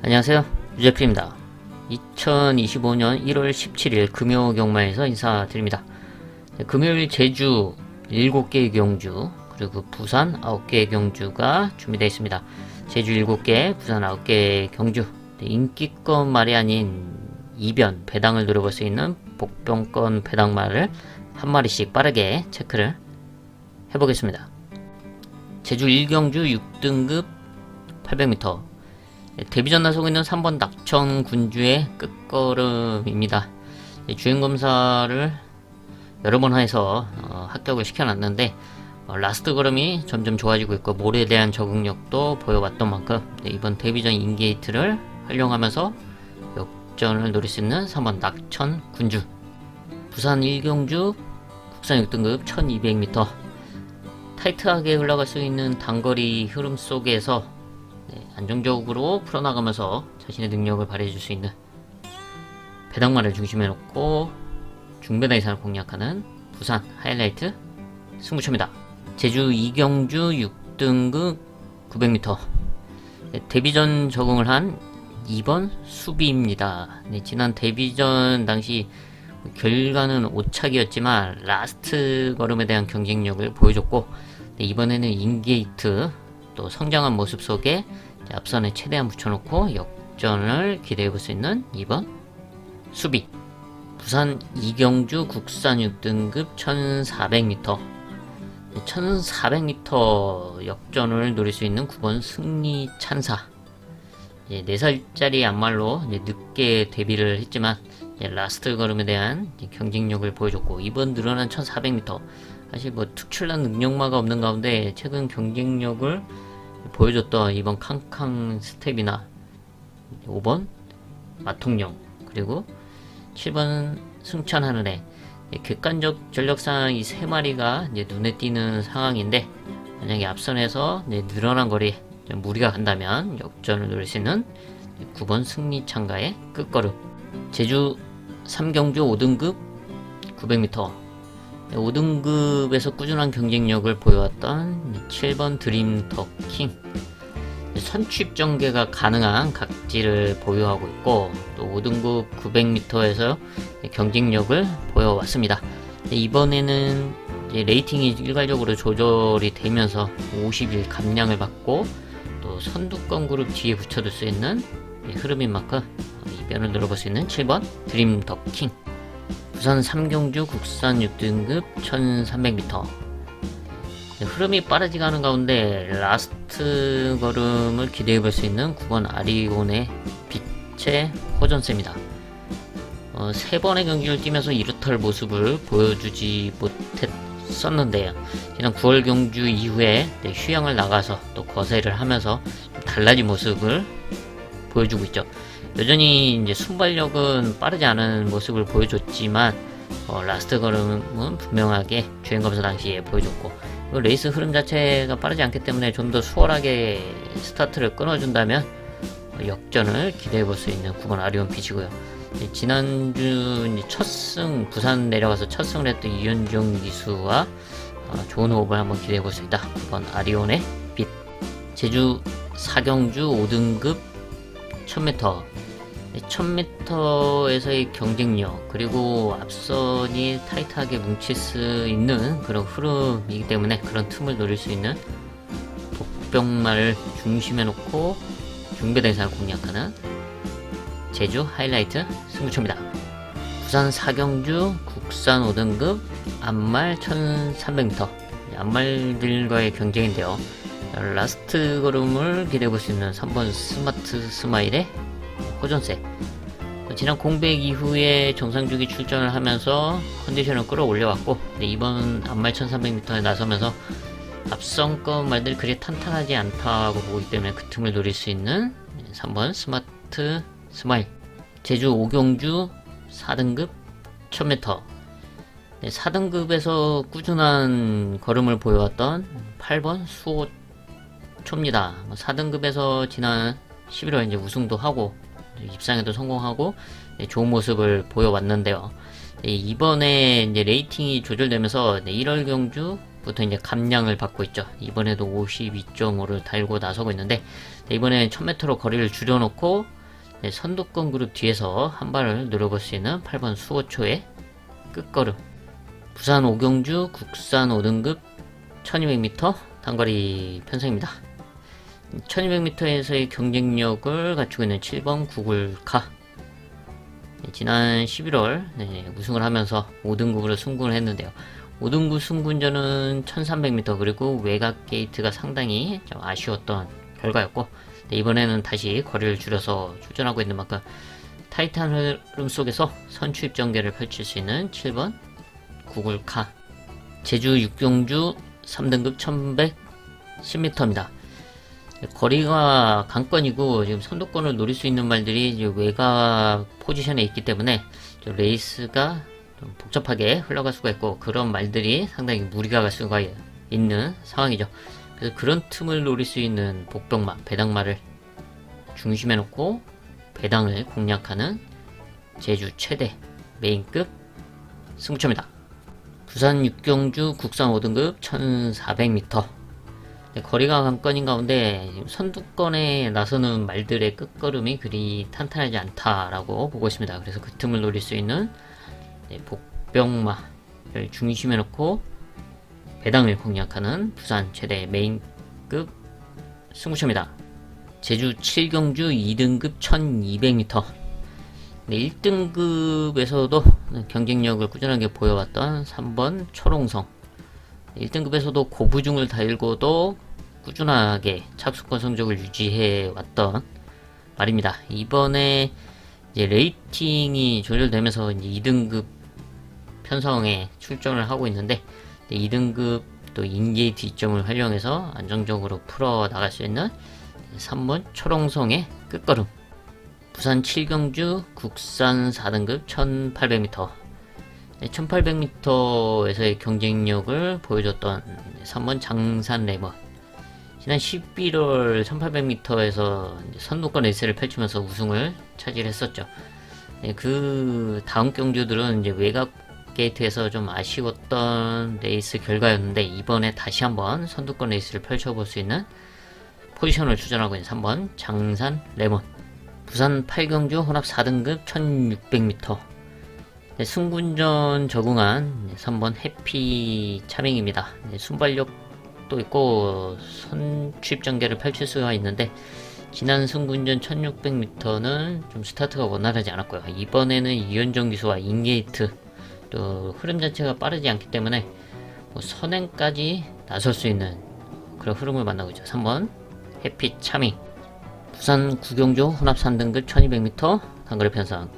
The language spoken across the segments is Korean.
안녕하세요. 유재필입니다. 2025년 1월 17일 금요 경마에서 인사드립니다. 네, 금요일 제주 7개의 경주, 그리고 부산 9개의 경주가 준비되어 있습니다. 제주 7개, 부산 9개의 경주, 네, 인기권 말이 아닌 이변, 배당을 노려볼 수 있는 복병권 배당말을 한 마리씩 빠르게 체크를 해보겠습니다. 제주 1경주 6등급 800m 데뷔전 나서고 있는 3번 낙천 군주의 끝걸음입니다. 주행검사를 여러 번 해서 어, 합격을 시켜놨는데 어, 라스트 걸음이 점점 좋아지고 있고 몰에 대한 적응력도 보여왔던 만큼 네, 이번 데뷔전 인게이트를 활용하면서 역전을 노릴 수 있는 3번 낙천 군주 부산 1경주 국산 6등급 1200m 타이트하게 흘러갈 수 있는 단거리 흐름 속에서 네, 안정적으로 풀어나가면서 자신의 능력을 발휘해줄 수 있는 배당만을 중심에 놓고 중배당 이상을 공략하는 부산 하이라이트 승부처입니다. 제주 이경주 6등급 900m 네, 데뷔전 적응을 한 2번 수비입니다. 네, 지난 데뷔전 당시 결과는 오착이었지만 라스트 걸음에 대한 경쟁력을 보여줬고 네, 이번에는 인게이트 또 성장한 모습 속에 이제 앞선에 최대한 붙여놓고 역전을 기대해 볼 수 있는 2번 수비. 부산 이경주 국산 6등급 1400m 1400m 역전을 노릴 수 있는 9번 승리 찬사. 예, 4살짜리 안말로 이제 늦게 데뷔를 했지만 예, 라스트 걸음에 대한 이제 경쟁력을 보여줬고 이번 늘어난 1400m 사실 뭐 특출난 능력마가 없는 가운데 최근 경쟁력을 보여줬던 이번 캉캉 스텝이나 5번 마통령 그리고 7번 승천하늘에 객관적 전력상 이 세 마리가 이제 눈에 띄는 상황인데 만약에 앞선에서 늘어난 거리 좀 무리가 간다면 역전을 노릴 수 있는 9번 승리 참가의 끝걸음. 제주 3경주 5등급 900m 5등급에서 꾸준한 경쟁력을 보여왔던 7번 드림 더킹 선취입 전개가 가능한 각지를 보유하고 있고 또 5등급 900m에서 경쟁력을 보여왔습니다. 이번에는 레이팅이 일괄적으로 조절이 되면서 50일 감량을 받고 또 선두권 그룹 뒤에 붙여둘 수 있는 흐름인 만큼 이 변을 늘어볼 수 있는 7번 드림 더킹 부산 3경주 국산 6등급 1300m 흐름이 빠르지가 않은 가운데 라스트 걸음을 기대해 볼 수 있는 9번 아리온의 빛의 호전세입니다. 어, 세 번의 경기를 뛰면서 이렇탈 모습을 보여주지 못했었는데요. 지난 9월 경주 이후에 네, 휴양을 나가서 또 거세를 하면서 달라진 모습을 보여주고 있죠. 여전히 이제 순발력은 빠르지 않은 모습을 보여줬지만 어, 라스트 걸음은 분명하게 주행 검사 당시에 보여줬고 레이스 흐름 자체가 빠르지 않기 때문에 좀 더 수월하게 스타트를 끊어준다면 역전을 기대해 볼 수 있는 9번 아리온 빛이고요. 지난주 첫승 부산 내려가서 첫 승을 했던 이현종 기수와 어, 좋은 호흡을 한번 기대해 볼 수 있다. 9번 아리온의 빛 제주 사경주 5등급 1000m 1000m에서의 경쟁력 그리고 앞선이 타이트하게 뭉칠 수 있는 그런 흐름이기 때문에 그런 틈을 노릴 수 있는 복병말을 중심에 놓고 중배대상을 공략하는 제주 하이라이트 승부처입니다. 부산 사경주 국산 5등급 안말 1300m 안말들과의 경쟁인데요. 라스트 걸음을 기대해 볼 수 있는 3번 스마트 스마일의 호전세 지난 공백 이후에 정상주기 출전을 하면서 컨디션을 끌어올려왔고 이번 안말 1300m에 나서면서 앞선권 말들 그리 탄탄하지 않다고 보기 때문에 그 틈을 노릴 수 있는 3번 스마트 스마일. 제주 오경주 4등급 1000m 네, 4등급에서 꾸준한 걸음을 보여왔던 8번 수호초입니다. 4등급에서 지난 11월 이제 우승도 하고 입상에도 성공하고 좋은 모습을 보여왔는데요. 이번에 이제 레이팅이 조절되면서 1월 경주부터 이제 감량을 받고 있죠. 이번에도 52.5를 달고 나서고 있는데 네, 이번엔 1000m로 거리를 줄여놓고 네, 선두권 그룹 뒤에서 한 발을 노려볼 수 있는 8번 수호초의 끝걸음 부산 오경주 국산 5등급 1200m 단거리 편성입니다 1200m에서의 경쟁력을 갖추고 있는 7번 구글카. 네, 지난 11월 네, 우승을 하면서 5등급으로 승군을 했는데요. 5등급 승군전은 1300m 그리고 외곽 게이트가 상당히 좀 아쉬웠던 결과였고 네, 이번에는 다시 거리를 줄여서 출전하고 있는 만큼 타이탄 흐름 속에서 선취입 전개를 펼칠 수 있는 7번 구글카. 제주 육경주 3등급 1110m입니다. 거리가 강권이고 지금 선두권을 노릴 수 있는 말들이 외곽 포지션에 있기 때문에 좀 레이스가 좀 복잡하게 흘러갈 수가 있고 그런 말들이 상당히 무리가 갈 수가 있는 상황이죠. 그래서 그런 틈을 노릴 수 있는 복병마, 배당마를 중심에 놓고 배당을 공략하는 제주 최대 메인급 승부처입니다. 부산 육경주 국산 5등급 1400m 네, 거리가 관건인 가운데 선두권에 나서는 말들의 끝걸음이 그리 탄탄하지 않다라고 보고 있습니다. 그래서 그 틈을 노릴 수 있는 네, 복병마를 중심에 놓고 배당을 공략하는 부산 최대 메인급 승부처입니다. 제주 7경주 2등급 1200m 네, 1등급에서도 경쟁력을 꾸준하게 보여왔던 3번 초롱성 1등급에서도 고부중을 달고도 꾸준하게 착수권 성적을 유지해 왔던 말입니다. 이번에 이제 레이팅이 조절되면서 이제 2등급 편성에 출전을 하고 있는데 2등급 또 인계의 뒷점을 활용해서 안정적으로 풀어 나갈 수 있는 3번 초롱성의 끝걸음 부산 7경주 국산 4등급 1800m 1800m에서의 경쟁력을 보여줬던 3번 장산 레몬 지난 11월 1800m에서 선두권 레이스를 펼치면서 우승을 차지했었죠. 네, 그 다음 경주들은 이제 외곽 게이트에서 좀 아쉬웠던 레이스 결과였는데 이번에 다시 한번 선두권 레이스를 펼쳐볼 수 있는 포지션을 추전하고 있는 3번 장산 레몬 부산 8경주 혼합 4등급 1600m 네, 승군전 적응한 3번 해피 차밍입니다. 네, 순발력도 있고 선취입 전개를 펼칠 수가 있는데 지난 승군전 1600m는 좀 스타트가 원활하지 않았고요. 이번에는 이현정 기수와 인게이트 또 흐름 자체가 빠르지 않기 때문에 뭐 선행까지 나설 수 있는 그런 흐름을 만나고 있죠. 3번 해피 차밍 부산 구경조 혼합 3등급 1200m 단거리 편성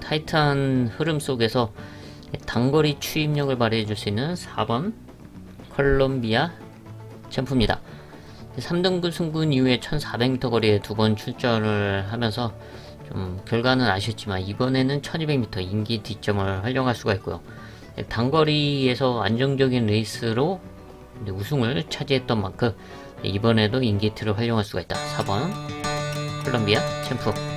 타이탄 흐름 속에서 단거리 추입력을 발휘해 줄 수 있는 4번 컬럼비아 챔프입니다. 3등급 승군 이후에 1400m 거리에 두 번 출전을 하면서 좀 결과는 아쉬웠지만 이번에는 1200m 인기 뒷점을 활용할 수가 있고요. 단거리에서 안정적인 레이스로 우승을 차지했던 만큼 이번에도 인기트를 활용할 수가 있다. 4번 콜롬비아 챔프